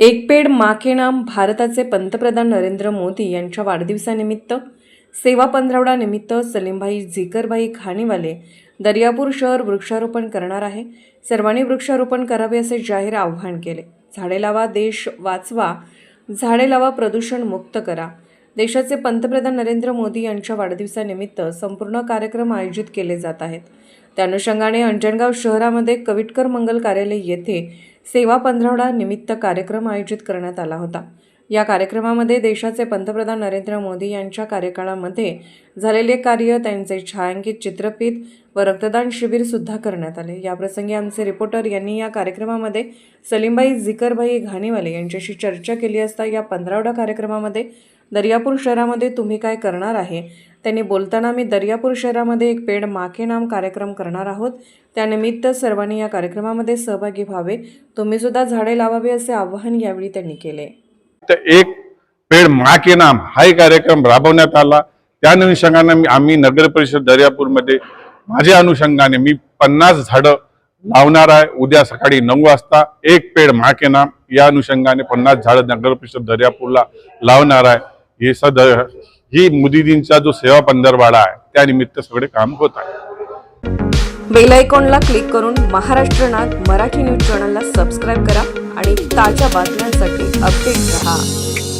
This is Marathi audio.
पेड माके नाम भारताचे पंतप्रधान नरेंद्र मोदी यांच्या वाढदिवसानिमित्त सेवा पंधरवडा निमित्त सलीमभाई झिकरभाई खाणीवाले दर्यापूर शहर वृक्षारोपण करणार आहे. सर्वांनी वृक्षारोपण करावे असे जाहीर आवाहन केले. झाडे लावा देश वाचवा झाडे लावा प्रदूषण मुक्त करा. देशाचे पंतप्रधान नरेंद्र मोदी यांच्या वाढदिवसानिमित्त संपूर्ण कार्यक्रम आयोजित केले जात आहेत. त्या अनुषंगाने अंजनगाव शहरामध्ये कविटकर मंगल कार्यालय येथे सेवा पंधरवडा निमित्त कार्यक्रम आयोजित करण्यात आला होता. या कार्यक्रमामध्ये देशाचे पंतप्रधान नरेंद्र मोदी यांच्या कार्यकाळामध्ये झालेले कार्य त्यांचे छायांकित चित्रफित व रक्तदान शिबिरसुद्धा करण्यात आले. याप्रसंगी आमचे रिपोर्टर यांनी या कार्यक्रमामध्ये सलीमबाई झिकरबाई घाणीवाले यांच्याशी चर्चा केली असता या पंधरावडा कार्यक्रमामध्ये दर्यापूर शहरामध्ये तुम्ही काय करणार आहे? त्यांनी बोलताना मी दर्यापूर शहरामध्ये एक पेड माके नाम कार्यक्रम करणार आहोत. त्यानिमित्त सर्वांनी या कार्यक्रमामध्ये सहभागी व्हावे. तुम्हीसुद्धा झाडे लावावे असे आवाहन यावेळी त्यांनी केले. तर एक पेड मा के नाम हाही कार्यक्रम राबवण्यात आला. त्या अनुषंगाने मी आम्ही नगर परिषद दर्यापूरमध्ये माझ्या अनुषंगाने मी पन्नास झाडं लावणार आहे. उद्या सकाळी नऊ वाजता एक पेड मा के नाम या अनुषंगाने पन्नास झाडं नगर परिषद दर्यापूरला लावणार आहे. हे सद ही मोदीजींचा जो सेवा पंधरवाडा आहे त्यानिमित्त सगळे काम होत आहे. बेल आयकॉनला क्लिक करून महाराष्ट्र नाग मराठी न्यूज चॅनलला सबस्क्राईब करा आणि ताज्या बातम्यांसाठी A Pizza Hut.